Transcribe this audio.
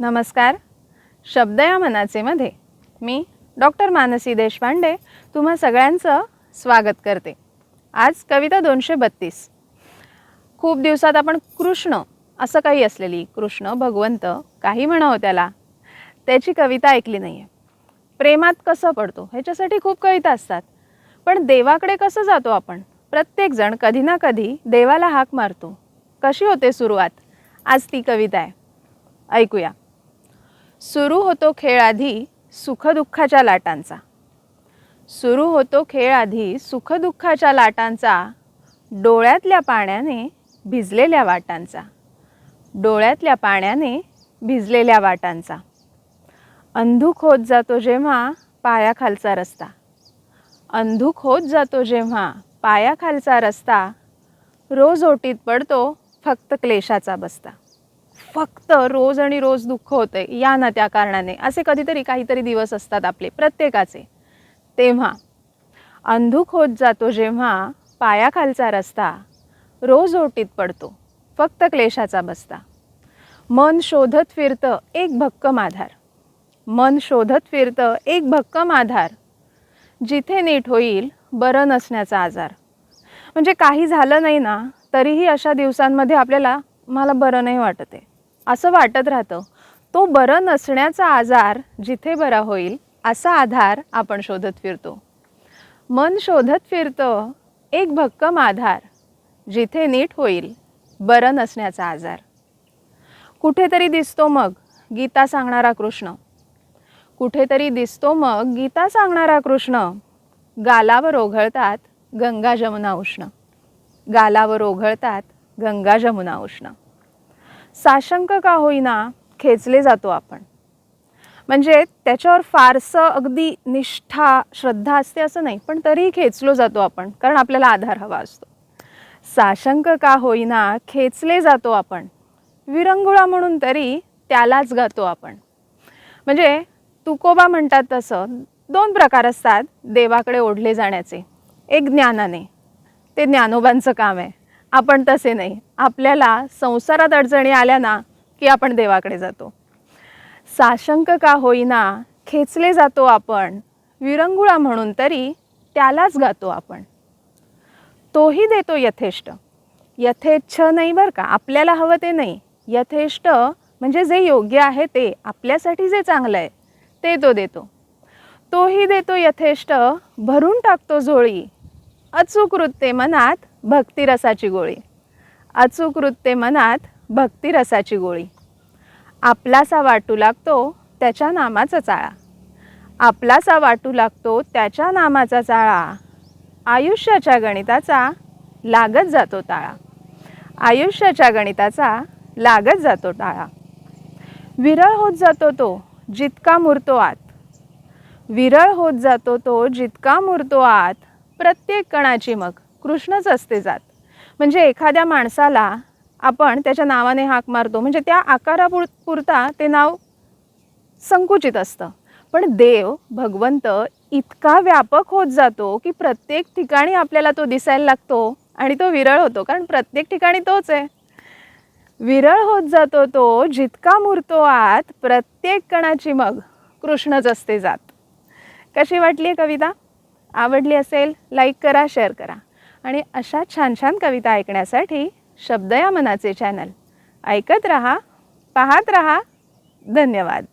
नमस्कार. शब्द या मनाचेमध्ये मी डॉक्टर मानसी देशपांडे तुम्हा सगळ्यांचं स्वागत करते. आज कविता दोनशे बत्तीस. खूप दिवसात आपण कृष्ण असं काही असलेली कृष्ण भगवंत काही म्हणावं त्याला त्याची कविता ऐकली नाही आहे प्रेमात कसं पडतो ह्याच्यासाठी खूप कविता असतात. पण देवाकडे कसं जातो आपण? प्रत्येकजण कधी ना कधी देवाला हाक मारतो. कशी होते सुरुवात? आज ती कविता आहे. ऐकूया. सुरू होतो खेळ आधी सुखदुःखाच्या लाटांचा. सुरू होतो खेळ आधी सुखदुःखाच्या लाटांचा डोळ्यातल्या पाण्याने भिजलेल्या वाटांचा. डोळ्यातल्या पाण्याने भिजलेल्या वाटांचा. अंधुक होत जातो जेव्हा पायाखालचा रस्ता. अंधुक होत जातो जेव्हा पायाखालचा रस्ता. रोज ओटीत पडतो फक्त क्लेशाचा बसता. फक्त रोज आणि रोज दुःख होते या ना त्या कारणाने. असे कधीतरी काहीतरी दिवस असतात आपले प्रत्येकाचे. तेव्हा अंधुक होत जातो जेव्हा पायाखालचा रस्ता रोज ओटीत पडतो फक्त क्लेशाचा बसता. मन शोधत फिरतं एक भक्कम आधार. मन शोधत फिरतं एक भक्कम आधार. जिथे नीट होईल बरं नसण्याचा आजार. म्हणजे काही झालं नाही ना तरीही अशा दिवसांमध्ये आपल्याला मला बरं नाही वाटत आहे असं वाटत राहतं. तो बरं नसण्याचा आजार जिथे बरा होईल असा आधार आपण शोधत फिरतो. मन शोधत फिरतं एक भक्कम आधार जिथे नीट होईल बरं नसण्याचा आजार. कुठेतरी दिसतो मग गीता सांगणारा कृष्ण. कुठेतरी दिसतो मग गीता सांगणारा कृष्ण. गालावर ओघळतात गंगा जमुना उष्ण. गालावर ओघळतात गंगा जमुना उष्ण. साशंक का होईना खेचले जातो आपण. म्हणजे त्याच्यावर फारसं अगदी निष्ठा श्रद्धा असते असं नाही पण तरीही खेचलो जातो आपण कारण आपल्याला आधार हवा असतो. साशंक का होईना खेचले जातो आपण विरंगुळा म्हणून तरी त्यालाच गातो आपण. म्हणजे तुकोबा म्हणतात तसं दोन प्रकार असतात देवाकडे ओढले जाण्याचे एक ज्ञानाने ते ज्ञानोबांचं काम आहे. आपण तसे नाही. आपल्याला संसारात अडचणी आल्या ना की आपण देवाकडे जातो. साशंक का होईना खेचले जातो आपण. विरंगुळा म्हणून तरी त्यालाच गातो आपण. तोही देतो यथेष्ट. यथेच्छ नाही बरं का? आपल्याला हवं ते नाही. यथेष्ट म्हणजे जे योग्य आहे ते आपल्यासाठी जे चांगलं आहे ते तो देतो. तोही देतो यथेष्ट भरून टाकतो झोळी. अचूक वृत्ते मनात भक्तिरसाची गोळी. अचूक वृत्ते मनात भक्तिरसाची गोळी. आपलासा वाटू लागतो त्याच्या नामाचा चाळा. आपलासा वाटू लागतो त्याच्या नामाचा चाळा. आयुष्याच्या गणिताचा लागत जातो टाळा आयुष्याच्या गणिताचा लागत जातो टाळा विरळ होत जातो तो जितका मुरतो आत. विरळ होत जातो तो जितका मुरतो आत. प्रत्येक कणाची मग. कृष्णच असते जात. म्हणजे एखाद्या माणसाला आपण त्याच्या नावाने हाक मारतो. म्हणजे त्या आकारापुर पुरता ते नाव संकुचित असतं. पण देव भगवंत इतका व्यापक होत जातो की प्रत्येक ठिकाणी आपल्याला तो दिसायला लागतो आणि तो विरळ होतो. कारण प्रत्येक ठिकाणी तोच आहे. विरळ होत जातो तो जितका मुरतो आत प्रत्येक कणाची मग कृष्णच असते जात. कशी वाटली आहे कविता? आवडली असेल? लाईक करा शेअर करा. आणि अशा छान छान कविता ऐकण्यासाठी शब्द या मनाचे चॅनल. ऐकत रहा पाहत रहा. धन्यवाद.